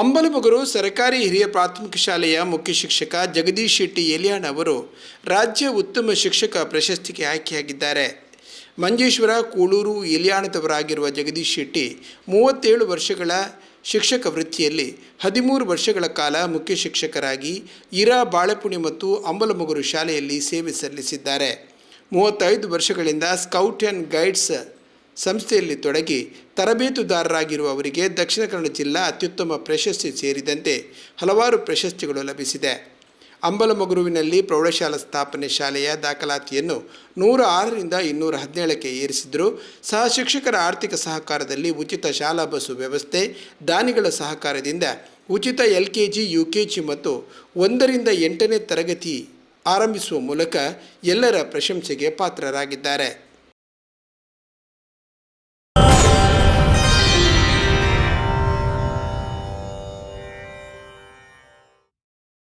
ಅಂಬಲಮೊಗರು ಸರ್ಕಾರಿ ಹಿರಿಯ ಪ್ರಾಥಮಿಕ ಶಾಲೆಯ ಮುಖ್ಯ ಶಿಕ್ಷಕ ಜಗದೀಶ್ ಶೆಟ್ಟಿ ಎಲಿಯಾಣ್ ಅವರು ರಾಜ್ಯ ಉತ್ತಮ ಶಿಕ್ಷಕ ಪ್ರಶಸ್ತಿಗೆ ಆಯ್ಕೆಯಾಗಿದ್ದಾರೆ. ಮಂಜೇಶ್ವರ ಕೂಳೂರು ಎಲಿಯಾಣದವರಾಗಿರುವ ಜಗದೀಶ್ ಶೆಟ್ಟಿ ಮೂವತ್ತೇಳು ವರ್ಷಗಳ ಶಿಕ್ಷಕ ವೃತ್ತಿಯಲ್ಲಿ ಹದಿಮೂರು ವರ್ಷಗಳ ಕಾಲ ಮುಖ್ಯ ಶಿಕ್ಷಕರಾಗಿ ಇರಾ ಬಾಳೆಪುಣಿ ಮತ್ತು ಅಂಬಲಮುಗುರು ಶಾಲೆಯಲ್ಲಿ ಸೇವೆ ಸಲ್ಲಿಸಿದ್ದಾರೆ. ಮೂವತ್ತೈದು ವರ್ಷಗಳಿಂದ ಸ್ಕೌಟ್ ಆ್ಯಂಡ್ ಗೈಡ್ಸ್ ಸಂಸ್ಥೆಯಲ್ಲಿ ತೊಡಗಿ ತರಬೇತುದಾರರಾಗಿರುವ ಅವರಿಗೆ ದಕ್ಷಿಣ ಕನ್ನಡ ಜಿಲ್ಲಾ ಅತ್ಯುತ್ತಮ ಪ್ರಶಸ್ತಿ ಸೇರಿದಂತೆ ಹಲವಾರು ಪ್ರಶಸ್ತಿಗಳು ಲಭಿಸಿದೆ. ಅಂಬಲಮಗುರುವಿನಲ್ಲಿ ಪ್ರೌಢಶಾಲಾ ಸ್ಥಾಪನೆ ಶಾಲೆಯ ದಾಖಲಾತಿಯನ್ನು ನೂರ ಆರರಿಂದ ಇನ್ನೂರ ಹದಿನೇಳಕ್ಕೆ ಏರಿಸಿದ್ರು ಸಹ ಶಿಕ್ಷಕರ ಆರ್ಥಿಕ ಸಹಕಾರದಲ್ಲಿ ಉಚಿತ ಶಾಲಾ ಬಸ್ಸು ವ್ಯವಸ್ಥೆ, ದಾನಿಗಳ ಸಹಕಾರದಿಂದ ಉಚಿತ L K G U K G ಮತ್ತು ಒಂದರಿಂದ ಎಂಟನೇ ತರಗತಿ ಆರಂಭಿಸುವ ಮೂಲಕ ಎಲ್ಲರ ಪ್ರಶಂಸೆಗೆ ಪಾತ್ರರಾಗಿದ್ದಾರೆ.